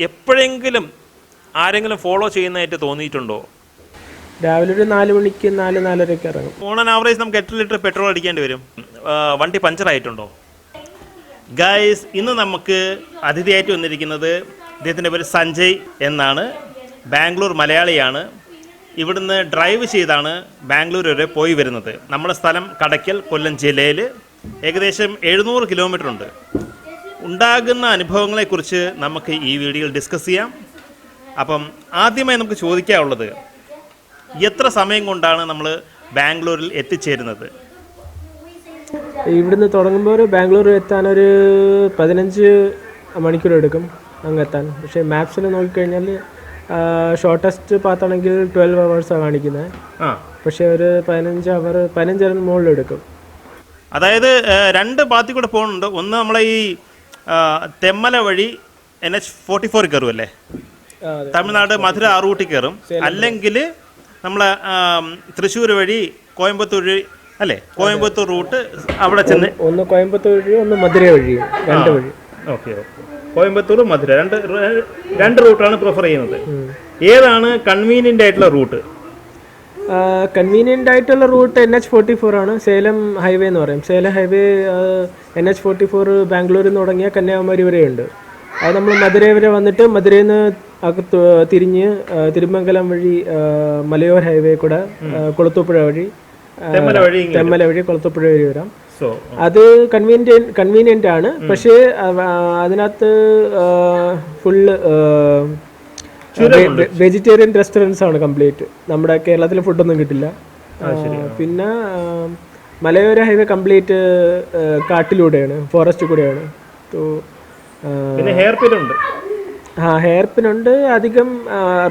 എപ്പോഴെങ്കിലും ആരെങ്കിലും ഫോളോ ചെയ്യുന്നതായിട്ട് തോന്നിയിട്ടുണ്ടോ? രാവിലെ ഒരു നാല് മണിക്ക് നാല് നാലരയ്ക്ക് ഇറങ്ങും. ഓൺ ആൻ ആവറേജ് നമുക്ക് എട്ട് ലിറ്റർ പെട്രോൾ അടിക്കേണ്ടി വരും. ആ, വണ്ടി പഞ്ചറായിട്ടുണ്ടോ ഗൈസ് ഇന്ന് നമുക്ക് അതിഥിയായിട്ട് വന്നിരിക്കുന്നത് ഇദ്ദേഹത്തിന്റെ പേര് സഞ്ജയ് എന്നാണ്. ബാംഗ്ലൂർ മലയാളിയാണ്. ഇവിടുന്ന് ഡ്രൈവ് ചെയ്താണ് ബാംഗ്ലൂർ വരെ പോയി വരുന്നത്. നമ്മുടെ സ്ഥലം കടയ്ക്കൽ കൊല്ലം ജില്ലയിൽ ഏകദേശം എഴുന്നൂറ് കിലോമീറ്റർ ഉണ്ട്. ഉണ്ടാകുന്ന അനുഭവങ്ങളെക്കുറിച്ച് നമുക്ക് ഈ വീഡിയോയിൽ ഡിസ്കസ് ചെയ്യാം. അപ്പം ആദ്യമായി നമുക്ക് ചോദിക്കാനുള്ളത് എത്ര സമയം കൊണ്ടാണ് നമ്മൾ ബാംഗ്ലൂരിൽ എത്തിച്ചേരുന്നത്? ഇവിടുന്ന് തുടങ്ങുമ്പോൾ ഒരു ബാംഗ്ലൂർ എത്താൻ ഒരു പതിനഞ്ച് മണിക്കൂർ എടുക്കും അങ്ങ് എത്താൻ. പക്ഷേ മാപ്സിൽ നോക്കിക്കഴിഞ്ഞാൽ ഷോർട്ടസ്റ്റ് പാത്താണെങ്കിൽ ട്വൽവ് അവേഴ്സാണ് കാണിക്കുന്നത് ആ പക്ഷേ ഒരു പതിനഞ്ച് അവർ പതിനഞ്ചര മുകളിൽ എടുക്കും. അതായത് രണ്ട് പാത്തി കൂടെ പോകുന്നുണ്ട്. ഒന്ന് നമ്മളെ ഈ തെമ്മല വഴി എൻ എച്ച് ഫോർട്ടി ഫോർ കയറും അല്ലേ തമിഴ്നാട് മധുര ആ റൂട്ടിൽ കയറും. അല്ലെങ്കിൽ നമ്മൾ തൃശ്ശൂർ വഴി കോയമ്പത്തൂർ വഴി അല്ലേ? കോയമ്പത്തൂർ റൂട്ട് അവിടെ ചെന്ന് ഒന്ന് കോയമ്പത്തൂർ വഴി ഒന്ന് മധുര വഴി രണ്ട് വഴി. Okay okay. കോയമ്പത്തൂർ മധുര. രണ്ട് രണ്ട് റൂട്ടാണ് പ്രിഫർ ചെയ്യുന്നത്. ഏതാണ് കൺവീനിയന്റ് ആയിട്ടുള്ള റൂട്ട്? കൺവീനിയന്റ് ആയിട്ടുള്ള route N H forty four ആണ്. സേലം ഹൈവേ എന്ന് പറയും. Salem highway N H forty four ബാംഗ്ലൂരിൽ നിന്ന് തുടങ്ങിയ കന്യാകുമാരി വരെയുണ്ട് അത് നമ്മൾ മധുര വരെ വന്നിട്ട് മധുരയിൽ നിന്ന് അകത്ത് തിരിഞ്ഞ് തിരുമംഗലം വഴി മലയോർ ഹൈവേ കൂടെ കൊളുത്തുപ്പുഴ വഴി തെമ്മല വഴി കൊളുത്തുപ്പുഴ വഴി വരാം. അത് കൺവീനിയൻ കൺവീനിയന്റ് ആണ്. പക്ഷേ അതിനകത്ത് ഫുള്ള് വെജിറ്റേറിയൻ റെസ്റ്റോറന്റ്സ് ആണ് കംപ്ലീറ്റ് നമ്മുടെ കേരളത്തിലെ ഫുഡൊന്നും കിട്ടില്ല. പിന്നെ മലയോര ഹൈവേ കംപ്ലീറ്റ് കാട്ടിലൂടെയാണ് ഫോറസ്റ്റ് കൂടെയാണ്. പിന്നെ ഹെയർ പിൻ ഉണ്ട്. ആ ഹെയർ പിനുണ്ട് അധികം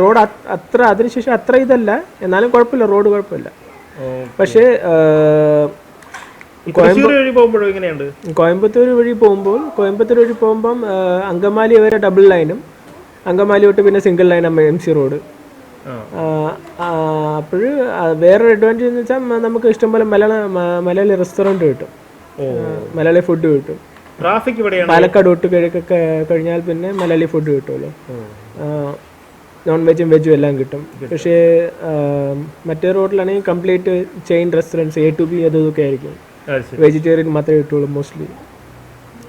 റോഡ് അത്ര അതിനുശേഷം അത്ര ഇതല്ല. എന്നാലും കുഴപ്പമില്ല റോഡ് കുഴപ്പമില്ല. പക്ഷേ കോയമ്പത്തൂർ വഴി പോകുമ്പോൾ കോയമ്പത്തൂർ വഴി പോകുമ്പം അങ്കമാലി വരെ ഡബിൾ ലൈനും അങ്കമാലി തൊട്ട് പിന്നെ single line M C road. അപ്പോൾ വേറൊരു അഡ്വാന്റേജ് എന്ന് വെച്ചാൽ നമുക്ക് ഇഷ്ടംപോലെ മലയാള മലയാളി റെസ്റ്റോറന്റ് കിട്ടും. മലയാളി ഫുഡ് കിട്ടും. ട്രാഫിക് പാലക്കാട് തൊട്ട് കിഴക്കൊക്കെ കഴിഞ്ഞാൽ പിന്നെ മലയാളി ഫുഡ് കിട്ടുമല്ലോ നോൺ വെജും വെജും എല്ലാം കിട്ടും. പക്ഷേ മറ്റേ റോഡിലാണെങ്കിൽ complete chain restaurants A to B അതും ഇതൊക്കെ ആയിരിക്കും. വെജിറ്റേറിയൻ മാത്രമേ കിട്ടുള്ളൂ മോസ്റ്റ്ലി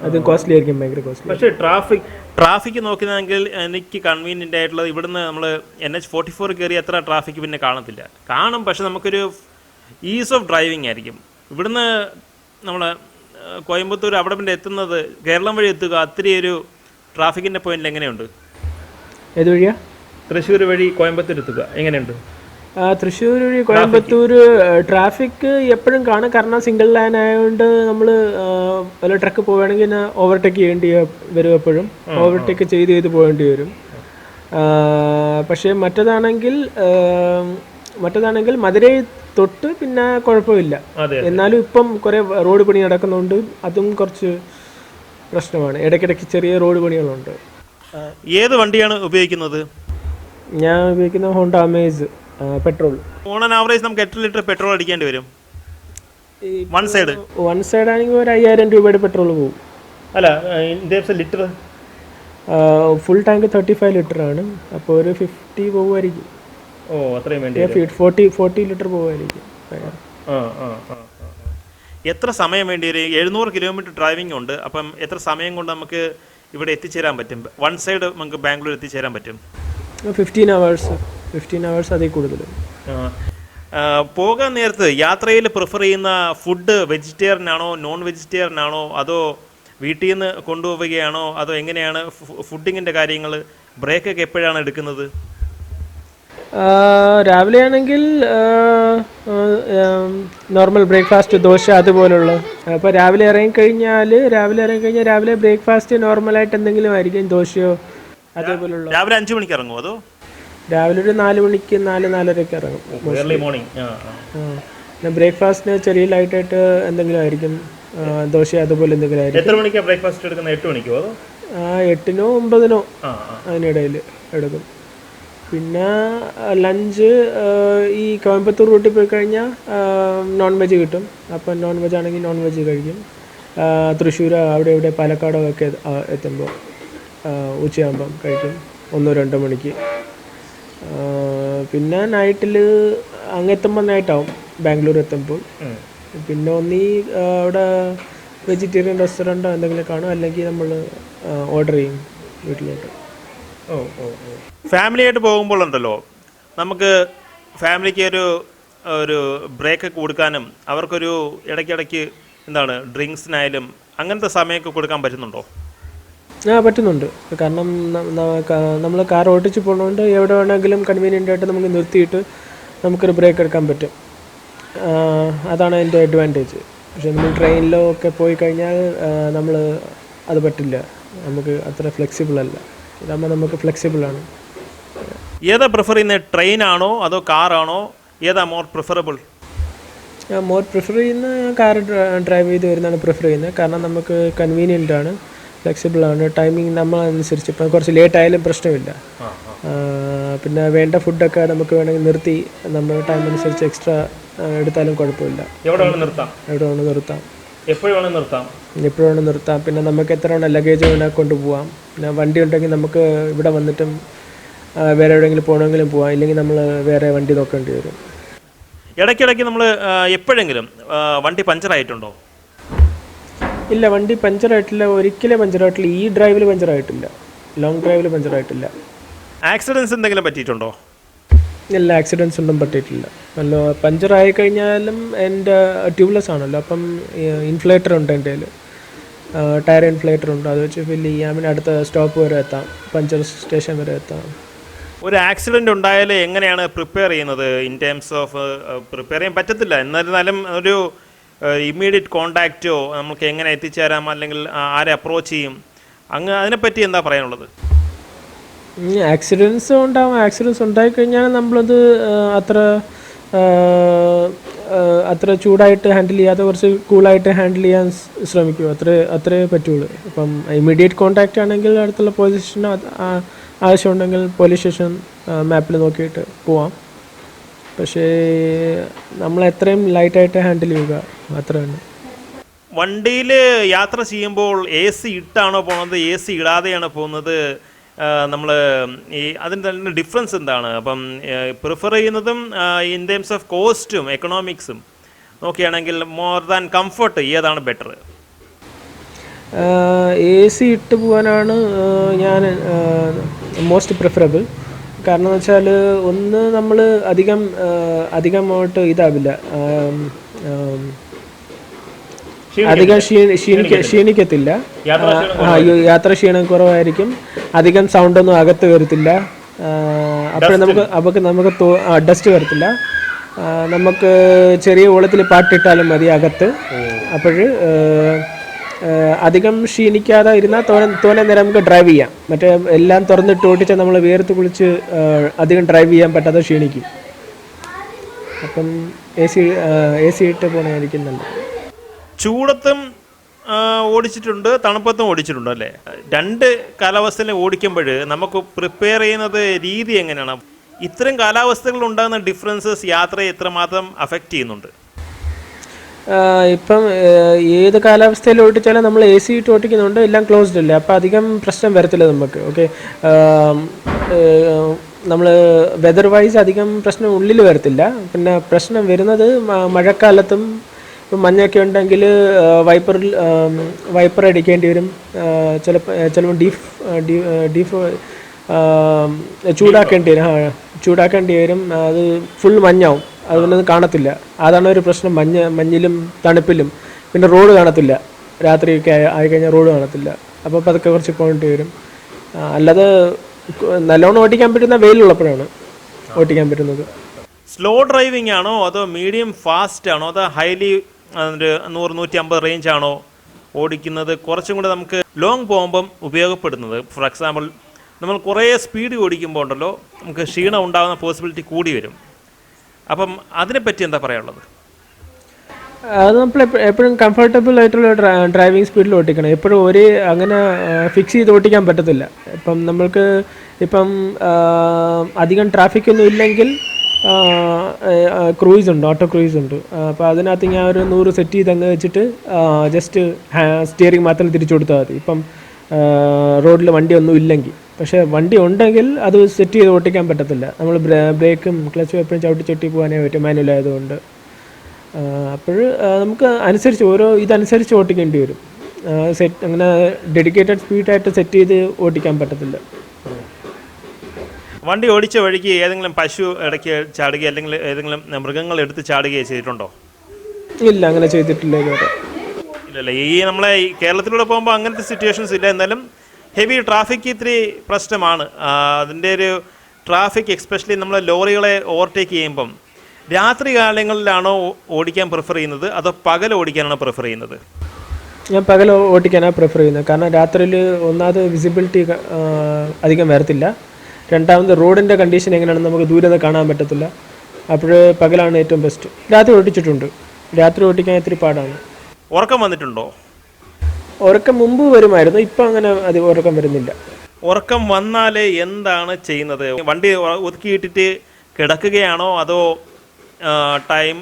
അത് കോസ്റ്റ്ലി ആയിരിക്കും ഭയങ്കര കോസ്റ്റ്ലി പക്ഷേ ട്രാഫിക് ട്രാഫിക് നോക്കുന്നതെങ്കിൽ എനിക്ക് കൺവീനിയന്റ് ആയിട്ടുള്ളത് ഇവിടുന്ന് നമ്മൾ എൻ എച്ച് ഫോർട്ടി ഫോർ കയറി അത്ര ട്രാഫിക് പിന്നെ കാണത്തില്ല. കാണും പക്ഷെ നമുക്കൊരു ഈസ് ഓഫ് ഡ്രൈവിംഗ് ആയിരിക്കും. ഇവിടുന്ന് നമ്മൾ കോയമ്പത്തൂർ അവിടെ പിന്നെ എത്തുന്നത് കേരളം വഴി എത്തുക അത്തിരി ഒരു ട്രാഫിക്കിന്റെ പോയിന്റിൽ എങ്ങനെയുണ്ട്? ഏത് വഴിയാ? തൃശ്ശൂർ വഴി കോയമ്പത്തൂർ എത്തുക. എങ്ങനെയുണ്ട്? തൃശ്ശൂർ വഴി കോയമ്പത്തൂർ ട്രാഫിക് എപ്പോഴും കാണും. കാരണം സിംഗിൾ ലൈൻ ആയതുകൊണ്ട് നമ്മൾ വല്ല ട്രക്ക് പോവുകയാണെങ്കിൽ ഓവർടേക്ക് ചെയ്യേണ്ടി വരും എപ്പോഴും. ഓവർടേക്ക് ചെയ്ത് ചെയ്ത് പോകേണ്ടി വരും. പക്ഷേ മറ്റതാണെങ്കിൽ മറ്റതാണെങ്കിൽ മറ്റേതാണെങ്കിൽ മധുരൈ തൊട്ട് പിന്നെ കുഴപ്പമില്ല. എന്നാലും ഇപ്പം കുറേ റോഡ് പണി നടക്കുന്നുണ്ട്. അതും കുറച്ച് പ്രശ്നമാണ്. ഇടയ്ക്കിടയ്ക്ക് ചെറിയ റോഡ് പണികളുണ്ട്. ഏത് വണ്ടിയാണ് ഉപയോഗിക്കുന്നത്? ഞാൻ ഉപയോഗിക്കുന്ന Honda Amaze. Petrol. On an average നമുക്ക് എത്ര ലിറ്റർ പെട്രോൾ അടിക്കേണ്ടി വരും. വൺ സൈഡ് വൺ സൈഡ് ആണെങ്കിൽ ഒരു അയ്യായിരം രൂപയുടെ പെട്രോൾ പോകും. അല്ല litre full tank thirty five litre ആണ്. അപ്പോൾ ഒരു ഫിഫ്റ്റി പോകുമായിരിക്കും. ഓ അത്രയും വേണ്ടി ഫോർട്ടി ഫോർട്ടി ലിറ്റർ പോകുമായിരിക്കും. എത്ര സമയം വേണ്ടി വരും? എഴുന്നൂറ് കിലോമീറ്റർ ഡ്രൈവിംഗ് ഉണ്ട്. അപ്പം എത്ര സമയം കൊണ്ട് നമുക്ക് ഇവിടെ എത്തിച്ചേരാൻ പറ്റും? വൺ സൈഡ് നമുക്ക് ബാംഗ്ലൂർ എത്തിച്ചേരാൻ പറ്റും. ഫിഫ്റ്റീൻ അവേഴ്സ് ഫിഫ്റ്റീൻ അവേഴ്സ് അതിൽ കൂടുതൽ പോകാൻ നേരത്ത് യാത്രയിൽ പ്രിഫർ ചെയ്യുന്ന ഫുഡ് വെജിറ്റേറിയൻ ആണോ നോൺ വെജിറ്റേറിയൻ ആണോ അതോ വീട്ടിൽ നിന്ന് കൊണ്ടുപോവുകയാണോ അതോ എങ്ങനെയാണ് ഫുഡിങ്ങിന്റെ കാര്യങ്ങൾ ബ്രേക്കൊക്കെ എപ്പോഴാണ് എടുക്കുന്നത്? രാവിലെ ആണെങ്കിൽ നോർമൽ ബ്രേക്ക്ഫാസ്റ്റ് ദോശ അതുപോലുള്ള. അപ്പോൾ രാവിലെ ഇറങ്ങിക്കഴിഞ്ഞാൽ രാവിലെ ഇറങ്ങിക്കഴിഞ്ഞാൽ രാവിലെ ബ്രേക്ക്ഫാസ്റ്റ് നോർമലായിട്ട് എന്തെങ്കിലും ആയിരിക്കും ദോശയോ അതേപോലുള്ള. രാവിലെ അഞ്ച് മണിക്ക് ഇറങ്ങുമോ അതോ? രാവിലെ ഒരു നാല് മണിക്ക് നാല് നാലരയ്ക്ക് ഇറങ്ങും. Early morning. പിന്നെ ബ്രേക്ക്ഫാസ്റ്റിന് ചെറിയ ലൈറ്റായിട്ട് എന്തെങ്കിലും ആയിരിക്കും. ദോശ അതുപോലെ എന്തെങ്കിലും ആയിരിക്കും. എത്ര മണിക്കാണ് ബ്രേക്ക്ഫാസ്റ്റ് എടുക്കുന്നത്? എട്ട് മണിക്കോ അതോ? ആ, എട്ടിനോ ഒമ്പതിനോ അതിനിടയിൽ എടുക്കും. പിന്നെ ലഞ്ച് ഈ കോയമ്പത്തൂർ റൂട്ടിൽ പോയി കഴിഞ്ഞാൽ നോൺ വെജ് കിട്ടും. അപ്പം നോൺ വെജ് ആണെങ്കിൽ നോൺ വെജ് കഴിക്കും തൃശ്ശൂർ അവിടെ ഇവിടെ പാലക്കാടോ ഒക്കെ എത്തുമ്പോൾ ഉച്ചയാകുമ്പം കഴിക്കും. ഒന്നോ രണ്ടോ മണിക്ക്. പിന്നെ നൈറ്റിൽ അങ്ങ് എത്തുമ്പോൾ നൈറ്റാവും ബാംഗ്ലൂർ എത്തുമ്പോൾ പിന്നെ ഒന്നീ അവിടെ വെജിറ്റേറിയൻ റെസ്റ്റോറന്റോ എന്തെങ്കിലും കാണും. അല്ലെങ്കിൽ നമ്മൾ ഓർഡർ ചെയ്യും വീട്ടിലോട്ട്. ഓ ഓ ഓ. ഫാമിലി ആയിട്ട് പോകുമ്പോൾ ഉണ്ടല്ലോ. നമുക്ക് ഫാമിലിക്ക് ഒരു ഒരു ബ്രേക്ക് കൊടുക്കാനും അവർക്കൊരു ഇടയ്ക്കിടയ്ക്ക് എന്താണ് ഡ്രിങ്ക്സിനായാലും അങ്ങനത്തെ സമയമൊക്കെ കൊടുക്കാൻ പറ്റുന്നുണ്ടോ? ആ പറ്റുന്നുണ്ട്. കാരണം നമ്മൾ കാർ ഓടിച്ച് പോകുന്നതുകൊണ്ട് എവിടെ വേണമെങ്കിലും കൺവീനിയന്റ് ആയിട്ട് നമുക്ക് നിർത്തിയിട്ട് നമുക്കൊരു ബ്രേക്ക് എടുക്കാൻ പറ്റും. അതാണ് അതിന്റെ അഡ്വാന്റേജ് പക്ഷേ നമ്മൾ ട്രെയിനിലോ ഒക്കെ പോയി കഴിഞ്ഞാൽ നമ്മൾ അത് പറ്റില്ല. നമുക്ക് അത്ര ഫ്ലെക്സിബിൾ അല്ല. ഇതാകുമ്പോൾ നമുക്ക് ഫ്ലെക്സിബിൾ ആണ്. ഏതാ പ്രിഫർ ചെയ്യുന്നത് ട്രെയിനാണോ അതോ കാറാണോ ഏതാ മോർ പ്രിഫറബിൾ മോർ പ്രിഫർ ചെയ്യുന്ന കാർ ഡ്രൈവ് ചെയ്ത് വരുന്നതാണ് പ്രിഫർ ചെയ്യുന്നത്. കാരണം നമുക്ക് കൺവീനിയന്റ് ആണ്. ഫ്ലെക്സിബിൾ ആണ്. ടൈമിങ് നമ്മളനുസരിച്ച്. ഇപ്പം കുറച്ച് ലേറ്റ് ആയാലും പ്രശ്നമില്ല. പിന്നെ വേണ്ട ഫുഡൊക്കെ നമുക്ക് വേണമെങ്കിൽ നിർത്തി നമ്മൾ ടൈം അനുസരിച്ച് എക്സ്ട്രാ എടുത്താലും കുഴപ്പമില്ല. എവിടെ വേണം നിർത്താം. എവിടെ വേണം നിർത്താം. എപ്പോഴും വേണം നിർത്താം. എപ്പോഴും വേണം നിർത്താം. പിന്നെ നമുക്ക് എത്ര വേണം ലഗേജ് വേണമെങ്കിൽ കൊണ്ടുപോകാം പിന്നെ വണ്ടി ഉണ്ടെങ്കിൽ നമുക്ക് ഇവിടെ വന്നിട്ടും വേറെ എവിടെയെങ്കിലും പോകണമെങ്കിലും പോവാം. ഇല്ലെങ്കിൽ നമ്മൾ വേറെ വണ്ടി നോക്കേണ്ടി വരും. ഇടയ്ക്കിടയ്ക്ക് നമ്മൾ എപ്പോഴെങ്കിലും വണ്ടി പഞ്ചറായിട്ടുണ്ടോ? ഇല്ല വണ്ടി പഞ്ചറായിട്ടില്ല ഒരിക്കലും പഞ്ചറായിട്ടില്ല ഈ ഡ്രൈവിൽ പഞ്ചറായിട്ടില്ല ലോങ് ഡ്രൈവിൽ പഞ്ചറായിട്ടില്ല ആക്സിഡൻസ് എന്തെങ്കിലും പറ്റിയിട്ടുണ്ടോ? ഇല്ല ആക്സിഡൻസ് ഒന്നും പറ്റിയിട്ടില്ല. അല്ലോ പഞ്ചറായി കഴിഞ്ഞാലും എന്റെ ട്യൂബ്ലെസ് ആണല്ലോ. അപ്പം ഇൻഫ്ലേറ്റർ ഉണ്ട് എന്റെ കയ്യിൽ ടയർ ഇൻഫ്ലേറ്റർ ഉണ്ട്. അത് വെച്ച് ഫില്ല് ചെയ്യാം പിന്നെ അടുത്ത സ്റ്റോപ്പ് വരെ എത്താം. പഞ്ചർ സ്റ്റേഷൻ വരെ എത്താം. ഒരു ആക്സിഡന്റ് ഉണ്ടായാൽ എങ്ങനെയാണ് പ്രിപ്പയർ ചെയ്യുന്നത്? ഇൻ ടേംസ് ഓഫ് പ്രിപ്പയർ ചെയ്യാൻ പറ്റത്തില്ല. എന്നിരുന്നാലും ഒരു ഇമ്മീഡിയറ്റ് കോണ്ടാക്റ്റോ നമുക്ക് എങ്ങനെ എത്തിച്ചേരാം അല്ലെങ്കിൽ ആരെ അപ്രോച്ച് ചെയ്യും? അങ്ങ് അതിനെപ്പറ്റി എന്താ പറയാനുള്ളത്? ആക്സിഡൻസ് ഉണ്ടാവും ആക്സിഡൻസ് ഉണ്ടായിക്കഴിഞ്ഞാൽ നമ്മളത് അത്ര അത്ര ചൂടായിട്ട് ഹാൻഡിൽ ചെയ്യാതെ കുറച്ച് കൂളായിട്ട് ഹാൻഡിൽ ചെയ്യാൻ ശ്രമിക്കും. അത്രേ അത്രേ പറ്റുള്ളൂ. ഇപ്പം ഇമ്മീഡിയറ്റ് കോണ്ടാക്റ്റ് ആണെങ്കിൽ അടുത്തുള്ള പോലീസ് സ്റ്റേഷൻ ആവശ്യമുണ്ടെങ്കിൽ പോലീസ് സ്റ്റേഷൻ മാപ്പിൽ നോക്കിയിട്ട് പോവാം. പക്ഷേ നമ്മൾ എത്രയും ലൈറ്റായിട്ട് ഹാൻഡിൽ ചെയ്യുക അത്ര തന്നെ വണ്ടിയിൽ യാത്ര ചെയ്യുമ്പോൾ എ സി ഇട്ടാണോ പോകുന്നത് എ സി ഇടാതെയാണോ പോകുന്നത്? നമ്മൾ ഈ അതിന്റെ തന്നെ ഡിഫറൻസ് എന്താണ്? അപ്പം പ്രിഫർ ചെയ്യുന്നതും ഇൻ ടേംസ് ഓഫ് കോസ്റ്റും എക്കണോമിക്സും നോക്കുകയാണെങ്കിൽ മോർ ദാൻ കംഫർട്ട് ഏതാണ് ബെറ്റർ എ സി ഇട്ട് പോകാനാണ് ഞാൻ മോസ്റ്റ് പ്രിഫറബിൾ കാരണം എന്ന് വെച്ചാൽ ഒന്ന് നമ്മൾ അധികം അധികമായിട്ട് ഇതാവില്ല. അധികം ക്ഷീണി ക്ഷീണിക്ക ക്ഷീണിക്കത്തില്ല. യാത്ര ക്ഷീണം കുറവായിരിക്കും. അധികം സൗണ്ടൊന്നും അകത്ത് വരത്തില്ല അപ്പോൾ നമുക്ക് അപ്പോൾ നമുക്ക് ഡസ്റ്റ് വരത്തില്ല നമുക്ക് ചെറിയ ഓളത്തിൽ പാട്ടിട്ടാലും മതി അകത്ത്. അപ്പോൾ അധികം ക്ഷീണിക്കാതെ ഇരുന്നാൽ തോനെ തോനെ നേരം നമുക്ക് ഡ്രൈവ് ചെയ്യാം. മറ്റേ എല്ലാം തുറന്നിട്ട് ഓടിച്ചാൽ നമ്മൾ വേർത്ത് കുളിച്ച് അധികം ഡ്രൈവ് ചെയ്യാൻ പറ്റാതെ ക്ഷീണിക്കും. അപ്പം എ സി എ സി ഇട്ട് പോകണമായിരിക്കും നല്ലത് ചൂടത്തും ഓടിച്ചിട്ടുണ്ട് തണുപ്പത്തും ഓടിച്ചിട്ടുണ്ട് അല്ലേ? രണ്ട് കാലാവസ്ഥയിൽ ഓടിക്കുമ്പോൾ നമുക്ക് പ്രിപ്പയർ ചെയ്യുന്നത് രീതി എങ്ങനെയാണ്? ഇത്തരം കാലാവസ്ഥകളിൽ ഉണ്ടാകുന്ന ഡിഫറൻസസ് യാത്രയെ എത്രമാത്രം അഫക്റ്റ് ചെയ്യുന്നുണ്ട്? ഇപ്പം ഏത് കാലാവസ്ഥയിൽ ഓടിച്ചാലും നമ്മൾ എ സി ഇട്ട് ഓടിക്കുന്നുണ്ട് എല്ലാം ക്ലോസ്ഡ് അല്ലേ? അപ്പോൾ അധികം പ്രശ്നം വരത്തില്ല നമുക്ക് ഓക്കെ നമ്മൾ വെതർ വൈസ് അധികം പ്രശ്നം ഉള്ളിൽ വരത്തില്ല. പിന്നെ പ്രശ്നം വരുന്നത് മഴക്കാലത്തും ഇപ്പം മഞ്ഞൊക്കെ ഉണ്ടെങ്കിൽ വൈപ്പറിൽ വൈപ്പർ അടിക്കേണ്ടി വരും. ചിലപ്പോൾ ചിലപ്പോൾ ഡീഫ് ഡീഫ് ചൂടാക്കേണ്ടി വരും. ആ ചൂടാക്കേണ്ടി വരും അത് ഫുൾ മഞ്ഞാവും. അതുകൊണ്ടൊന്നും കാണത്തില്ല. അതാണ് ഒരു പ്രശ്നം. മഞ്ഞ മഞ്ഞിലും തണുപ്പിലും. പിന്നെ റോഡ് കാണത്തില്ല. രാത്രിയൊക്കെ ആയി- ആയിക്കഴിഞ്ഞാൽ റോഡ് കാണത്തില്ല. അപ്പോൾ പതുക്കെ കുറച്ച് പോകേണ്ടി വരും. അല്ലാതെ നല്ലോണം ഓടിക്കാൻ പറ്റുന്ന വെയിലുള്ളപ്പോഴാണ് ഓടിക്കാൻ പറ്റുന്നത്. സ്ലോ ഡ്രൈവിംഗ് ആണോ അതോ മീഡിയം ഫാസ്റ്റ് ആണോ അതോ ഹൈലി ഒരു നൂറ് നൂറ്റി അമ്പത് റേഞ്ച് ആണോ ഓടിക്കുന്നത്? കുറച്ചും കൂടെ നമുക്ക് ലോങ് പോകുമ്പം ഉപയോഗപ്പെടുന്നത്. ഫോർ എക്സാമ്പിൾ നമ്മൾ കുറേ സ്പീഡ് ഓടിക്കുമ്പോൾ ഉണ്ടല്ലോ നമുക്ക് ക്ഷീണം ഉണ്ടാകുന്ന പോസിബിലിറ്റി കൂടി വരും. അപ്പം അതിനെപ്പറ്റി എന്താ പറയാനുള്ളത്? അത് നമ്മൾ എപ്പോഴും കംഫർട്ടബിൾ ആയിട്ടുള്ള ഡ്രൈവിംഗ് സ്പീഡിൽ ഓടിക്കണം. എപ്പോഴും ഒരേ അങ്ങനെ ഫിക്സ് ചെയ്ത് ഓടിക്കാൻ പറ്റത്തില്ല. ഇപ്പം നമ്മൾക്ക് ഇപ്പം അധികം ട്രാഫിക് ഒന്നും ഇല്ലെങ്കിൽ ക്രൂയിസ് ഉണ്ട് ഓട്ടോ ക്രൂയിസ് ഉണ്ട്. അപ്പോൾ അതിനകത്ത് ഞാൻ ഒരു നൂറ് സെറ്റ് ചെയ്ത് അങ്ങ് വെച്ചിട്ട് ജസ്റ്റ് സ്റ്റിയറിംഗ് മാത്രം തിരിച്ചു കൊടുത്താൽ മതി. ഇപ്പം റോഡിൽ വണ്ടി ഒന്നും ഇല്ലെങ്കിൽ. പക്ഷേ വണ്ടി ഉണ്ടെങ്കിൽ അത് സെറ്റ് ചെയ്ത് ഓട്ടിക്കാൻ പറ്റത്തില്ല. നമ്മൾ ബ്രേക്കും ക്ലച്ച് എപ്പോഴും ചവിട്ടി ചവിട്ടി പോകാനേ പറ്റും മാനുവൽ ആയതുകൊണ്ട് അപ്പോൾ നമുക്ക് അനുസരിച്ച് ഓരോ ഇതനുസരിച്ച് ഓട്ടിക്കേണ്ടി വരും. സെറ്റ് അങ്ങനെ ഡെഡിക്കേറ്റഡ് സ്പീഡായിട്ട് സെറ്റ് ചെയ്ത് ഓട്ടിക്കാൻ പറ്റത്തില്ല. വണ്ടി ഓടിച്ച വഴിക്ക് ഏതെങ്കിലും പശു ഇടയ്ക്ക് ചാടുക അല്ലെങ്കിൽ ഏതെങ്കിലും മൃഗങ്ങൾ എടുത്ത് ചാടുകയോ ചെയ്തിട്ടുണ്ടോ? ഇല്ല അങ്ങനെ ചെയ്തിട്ടില്ല ഇല്ലല്ല ഈ നമ്മളെ ഈ കേരളത്തിലൂടെ പോകുമ്പോൾ അങ്ങനത്തെ സിറ്റുവേഷൻസ് ഇല്ല. എന്നാലും ഹെവി ട്രാഫിക് ഇത്തിരി പ്രശ്നമാണ്. അതിന്റെ ഒരു ട്രാഫിക് എക്സ്പെഷ്യലി നമ്മൾ ലോറികളെ ഓവർടേക്ക് ചെയ്യുമ്പം രാത്രി കാലങ്ങളിലാണോ ഓടിക്കാൻ പ്രിഫർ ചെയ്യുന്നത്? അതോ പകൽ ഓടിക്കാനാണോ പ്രിഫർ ചെയ്യുന്നത്? ഞാൻ പകൽ ഓടിക്കാനാണ് പ്രിഫർ ചെയ്യുന്നത്. കാരണം രാത്രിയിൽ ഒന്നാമത് വിസിബിലിറ്റി അധികം വരത്തില്ല. രണ്ടാമത് റോഡിന്റെ കണ്ടീഷൻ എങ്ങനെയാണെന്ന് നമുക്ക് ദൂരെ കാണാൻ പറ്റത്തില്ല. അപ്പോൾ പകലാണ് ഏറ്റവും ബെസ്റ്റ് രാത്രി ഓടിച്ചിട്ടുണ്ട്. രാത്രി ഓടിക്കാൻ ഇത്തിരി പാടാണ്. ഉറക്കം വന്നിട്ടുണ്ടോ? ഉറക്കം മുമ്പ് വരുമായിരുന്നു ഇപ്പം അങ്ങനെ അത് ഉറക്കം വരുന്നില്ല. ഉറക്കം വന്നാൽ എന്താണ് ചെയ്യുന്നത്? വണ്ടി ഒതുക്കിയിട്ടിട്ട് കിടക്കുകയാണോ? അതോ ടൈം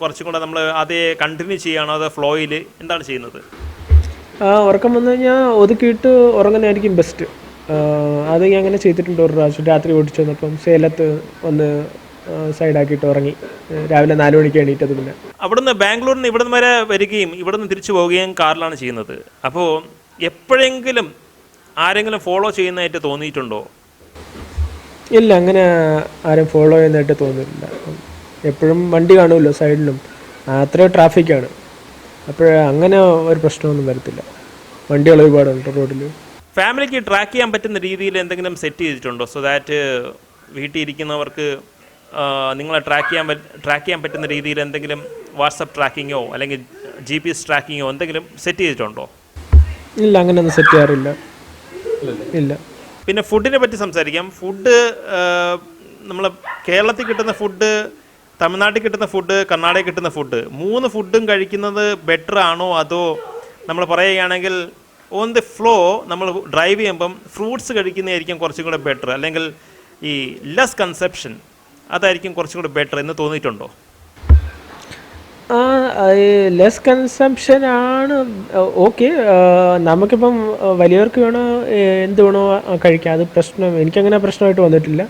കുറച്ചും കൂടെ നമ്മൾ അതേ കണ്ടിന്യൂ ചെയ്യുകയാണോ? അതോ ഫ്ലോയിൽ എന്താണ് ചെയ്യുന്നത്? ആ ഉറക്കം വന്നു കഴിഞ്ഞാൽ ഒതുക്കിയിട്ട് ഉറങ്ങുന്നതായിരിക്കും ബെസ്റ്റ് അത് ഞാൻ അങ്ങനെ ചെയ്തിട്ടുണ്ട് ഒരു പ്രാവശ്യം. രാത്രി ഓടിച്ചു വന്നപ്പം സേലത്ത് ഒന്ന് സൈഡാക്കിയിട്ട് ഉറങ്ങി. ഇറങ്ങി രാവിലെ നാല് മണിക്ക് എണീറ്റത് പിന്നെ. അവിടുന്ന് ബാംഗ്ലൂരിൽ നിന്ന് ഇവിടുന്ന് വരെ വരികയും ഇവിടുന്ന് തിരിച്ചു പോവുകയും കാറിലാണ് ചെയ്യുന്നത്. അപ്പോൾ എപ്പോഴെങ്കിലും ആരെങ്കിലും ഫോളോ ചെയ്യുന്നതായിട്ട് തോന്നിയിട്ടുണ്ടോ? ഇല്ല അങ്ങനെ ആരും ഫോളോ ചെയ്യുന്നതായിട്ട് തോന്നിയിട്ടില്ല. എപ്പോഴും വണ്ടി കാണുമല്ലോ സൈഡിലും. അത്രയും ട്രാഫിക്കാണ്. അപ്പോൾ അങ്ങനെ ഒരു പ്രശ്നമൊന്നും വരത്തില്ല. വണ്ടികൾ ഒരുപാടുണ്ട് റോഡിൽ. ഫാമിലിക്ക് ട്രാക്ക് ചെയ്യാൻ പറ്റുന്ന രീതിയിൽ എന്തെങ്കിലും സെറ്റ് ചെയ്തിട്ടുണ്ടോ? സോ ദാറ്റ് വീട്ടിൽ ഇരിക്കുന്നവർക്ക് നിങ്ങളെ ട്രാക്ക് ചെയ്യാൻ ട്രാക്ക് ചെയ്യാൻ പറ്റുന്ന രീതിയിൽ എന്തെങ്കിലും വാട്സപ്പ് ട്രാക്കിങ്ങോ അല്ലെങ്കിൽ ജി പി എസ് ട്രാക്കിങ്ങോ എന്തെങ്കിലും സെറ്റ് ചെയ്തിട്ടുണ്ടോ? ഇല്ല അങ്ങനെയൊന്നും സെറ്റ് ചെയ്യാറില്ല. ഇല്ല. പിന്നെ ഫുഡിനെ പറ്റി സംസാരിക്കാം. ഫുഡ് നമ്മൾ കേരളത്തിൽ കിട്ടുന്ന ഫുഡ് തമിഴ്നാട്ടിൽ കിട്ടുന്ന ഫുഡ് കർണാടകയിൽ കിട്ടുന്ന ഫുഡ് മൂന്ന് ഫുഡും കഴിക്കുന്നത് ബെറ്റർ ആണോ അതോ നമ്മൾ പറയുകയാണെങ്കിൽ ഓൺ ദി ഫ്ലോ നമ്മൾ ഡ്രൈവ് ചെയ്യുമ്പം ഫ്രൂട്ട്സ് കഴിക്കുന്നതായിരിക്കും കുറച്ചും കൂടെ ബെറ്റർ അല്ലെങ്കിൽ ഈ ലെസ് കൺസെപ്ഷൻ അതായിരിക്കും കുറച്ചും കൂടി ബെറ്റർ എന്ന് തോന്നിയിട്ടുണ്ടോ? ലെസ് കൺസംഷൻ ആണ് ഓക്കെ നമുക്കിപ്പം വലിയവർക്ക് വേണോ എന്ത് വേണോ കഴിക്കാം അത് പ്രശ്നം എനിക്കങ്ങനെ പ്രശ്നമായിട്ട് വന്നിട്ടില്ല.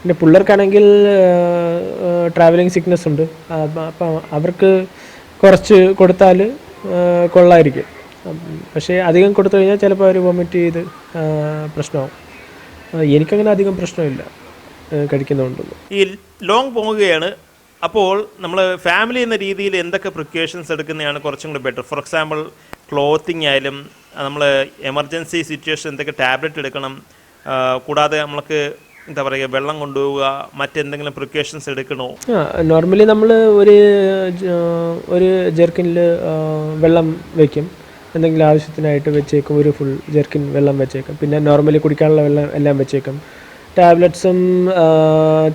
പിന്നെ പിള്ളേർക്കാണെങ്കിൽ ട്രാവലിംഗ് സിക്നസ് ഉണ്ട്. അപ്പം അവർക്ക് കുറച്ച് കൊടുത്താൽ കൊള്ളായിരിക്കും. പക്ഷേ അധികം കൊടുത്തു കഴിഞ്ഞാൽ ചിലപ്പോൾ അവർ വൊമിറ്റ് ചെയ്ത് പ്രശ്നമാവും. എനിക്കങ്ങനെ അധികം പ്രശ്നമില്ല. ആ, കഴിക്കുന്നതുകൊണ്ടൊന്നും ഈ ലോങ് പോവുകയാണ്. അപ്പോൾ നമ്മൾ ഫാമിലി എന്ന രീതിയിൽ എന്തൊക്കെ പ്രിക്കോഷൻസ് എടുക്കുന്നതാണ് കുറച്ചും കൂടി ബെറ്റർ ഫോർ എക്സാമ്പിൾ ക്ലോത്തിങ് ആയാലും നമ്മൾ എമർജൻസി സിറ്റുവേഷൻ എന്തൊക്കെ ടാബ്ലറ്റ് എടുക്കണം. കൂടാതെ നമ്മൾക്ക് എന്താ പറയുക വെള്ളം കൊണ്ടുപോവുക മറ്റെന്തെങ്കിലും പ്രിക്കോഷൻസ് എടുക്കണോ? നോർമലി നമ്മൾ ഒരു ഒരു ജെർക്കിനിൽ വെള്ളം വെക്കും. എന്തെങ്കിലും ആവശ്യത്തിനായിട്ട് വെച്ചേക്കും ഒരു ഫുൾ ജെർക്കിൻ വെള്ളം വെച്ചേക്കും. പിന്നെ നോർമലി കുടിക്കാനുള്ള വെള്ളം എല്ലാം വെച്ചേക്കും. ടാബ്ലറ്റ്സും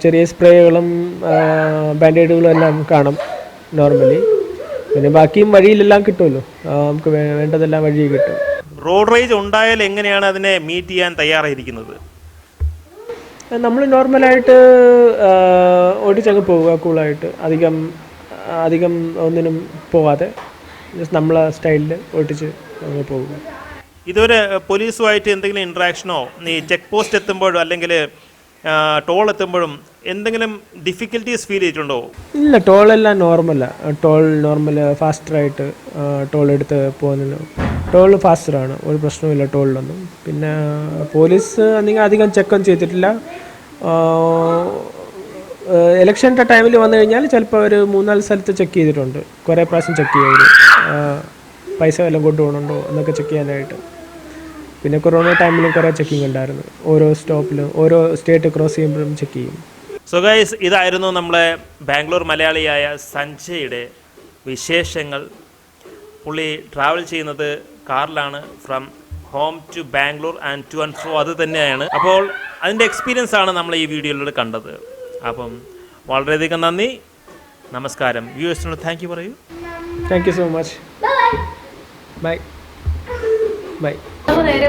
ചെറിയ സ്പ്രേകളും ബാൻഡേഡുകളും എല്ലാം കാണും നോർമലി. പിന്നെ ബാക്കിയും വഴിയിലെല്ലാം കിട്ടുമല്ലോ. നമുക്ക് വേണ്ടതെല്ലാം വഴി കിട്ടും. റോഡ് റേജ് ഉണ്ടായാൽ എങ്ങനെയാണ് അതിനെ മീറ്റ് ചെയ്യാൻ തയ്യാറായിരിക്കുന്നത്? നമ്മൾ നോർമലായിട്ട് ഓടിച്ചങ്ങ് പോവുക കൂളായിട്ട്. അധികം അധികം ഒന്നിനും പോവാതെ. ജസ്റ്റ് നമ്മളെ സ്റ്റൈലിൽ ഓടിച്ച് അങ്ങ് പോവുക. ഇതുവരെ പോലീസുമായിട്ട് എന്തെങ്കിലും ഇൻട്രാക്ഷനോ ഈ ചെക്ക് പോസ്റ്റ് എത്തുമ്പോഴോ അല്ലെങ്കിൽ ടോൾ എത്തുമ്പോഴും എന്തെങ്കിലും ഡിഫിക്കൽട്ടീസ് ഫീൽ ചെയ്തിട്ടുണ്ടോ? ഇല്ല ടോൾ എല്ലാം നോർമലാണ് ടോൾ നോർമൽ ഫാസ്റ്ററായിട്ട് ടോൾ എടുത്ത് പോകുന്നതിന് ടോൾ ഫാസ്റ്ററാണ് ഒരു പ്രശ്നവുമില്ല ടോളിലൊന്നും പിന്നെ പോലീസ് അല്ലെങ്കിൽ അധികം ചെക്കൊന്നും ചെയ്തിട്ടില്ല. ഇലക്ഷന്റെ ടൈമിൽ വന്നു കഴിഞ്ഞാൽ ചിലപ്പോൾ ഒരു മൂന്നാൽ സ്ഥലത്ത് ചെക്ക് ചെയ്തിട്ടുണ്ട്. കുറേ പ്രാവശ്യം ചെക്ക് ചെയ്തു പൈസ വല്ലതും കൊണ്ടുപോകണുണ്ടോ എന്നൊക്കെ ചെക്ക് ചെയ്യാനായിട്ട്. പിന്നെ കൊറോണ ടൈമിലും കുറേ ചെക്കിംഗ് ഉണ്ടായിരുന്നു. ഓരോ സ്റ്റോപ്പിലും ഓരോ സ്റ്റേറ്റ് ക്രോസ് ചെയ്യുമ്പോഴും ചെക്ക് ചെയ്യും. സോ ഗൈസ് ഇതായിരുന്നു നമ്മളെ ബാംഗ്ലൂർ മലയാളിയായ സഞ്ജയുടെ വിശേഷങ്ങൾ. പുള്ളി ട്രാവൽ ചെയ്യുന്നത് കാറിലാണ് from home to Bangalore and to and fro അത് തന്നെയാണ്. അപ്പോൾ അതിന്റെ എക്സ്പീരിയൻസ് ആണ് നമ്മൾ ഈ വീഡിയോയിലൂടെ കണ്ടത്. അപ്പം വളരെയധികം നന്ദി. നമസ്കാരം. വ്യൂവേഴ്സിനോട് താങ്ക് യു പറയൂ. Thank you so much bye bye നേരെ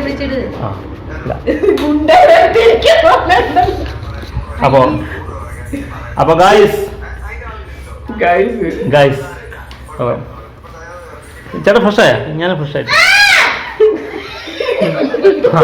അപ്പൊ അപ്പോൾ അപ്പോൾ ഗായ്സ് ഗായ്സ് ചേട്ടാ ഫ്രഷായ ഞാൻ ഫ്രഷായിട്ട് ആ.